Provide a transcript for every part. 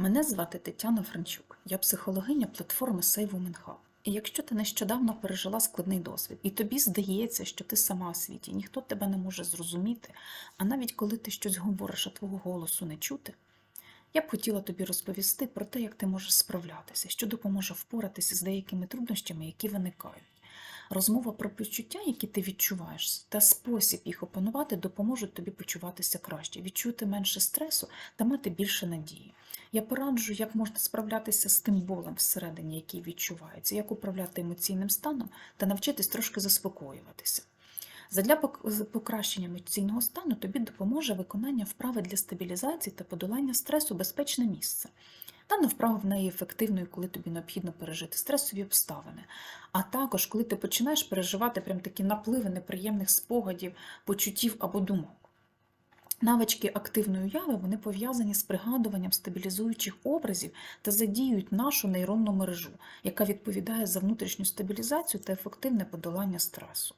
Мене звати Тетяна Франчук. Я психологиня платформи Save Women Hub. І якщо ти нещодавно пережила складний досвід, і тобі здається, що ти сама в світі, ніхто тебе не може зрозуміти, а навіть коли ти щось говориш, а твого голосу не чути, я б хотіла тобі розповісти про те, як ти можеш справлятися, що допоможе впоратися з деякими труднощами, які виникають. Розмова про почуття, які ти відчуваєш, та спосіб їх опанувати допоможуть тобі почуватися краще, відчути менше стресу та мати більше надії. Я пораджу, як можна справлятися з тим болем всередині, який відчувається, як управляти емоційним станом та навчитись трошки заспокоюватися. Задля пок- покращення емоційного стану тобі допоможе виконання вправи для стабілізації та подолання стресу безпечне місце. Дана вправа в неї ефективною, коли тобі необхідно пережити стресові обставини. А також, коли ти починаєш переживати прям такі напливи неприємних спогадів, почуттів або думок. Навички активної уяви вони пов'язані з пригадуванням стабілізуючих образів та задіюють нашу нейронну мережу, яка відповідає за внутрішню стабілізацію та ефективне подолання стресу.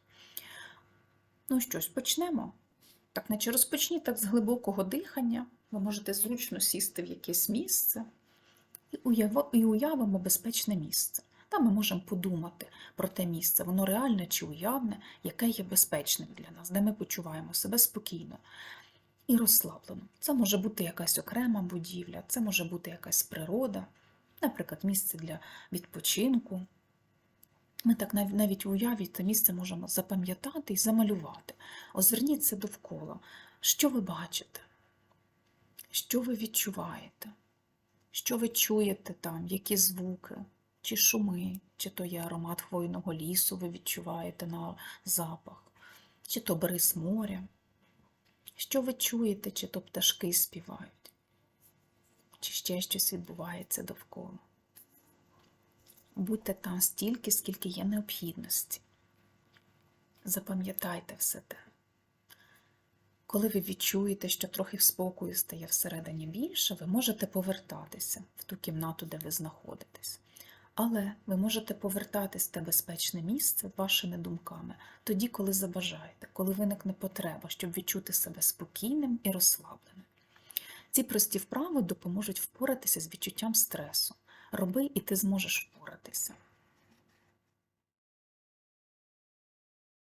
Ну що ж, почнемо. Так, наче розпочніть так з глибокого дихання. Ви можете зручно сісти в якесь місце і уявимо безпечне місце. Там ми можемо подумати про те місце, воно реальне чи уявне, яке є безпечним для нас, де ми почуваємо себе спокійно і розслаблено. Це може бути якась окрема будівля, це може бути якась природа, наприклад, місце для відпочинку. Ми так навіть уяві це місце можемо запам'ятати і замалювати. Озверніться довкола. Що ви бачите? Що ви відчуваєте? Що ви чуєте там? Які звуки, чи шуми, чи то є аромат хвойного лісу, ви відчуваєте на запах, чи то бриз моря? Що ви чуєте, чи то пташки співають, чи ще щось відбувається довкола? Будьте там стільки, скільки є необхідності. Запам'ятайте все те. Коли ви відчуєте, що трохи спокою стає всередині більше, ви можете повертатися в ту кімнату, де ви знаходитесь. Але ви можете повертатись в те безпечне місце вашими думками тоді, коли забажаєте, коли виникне потреба, щоб відчути себе спокійним і розслабленим. Ці прості вправи допоможуть впоратися з відчуттям стресу. Роби, і ти зможеш впоратися.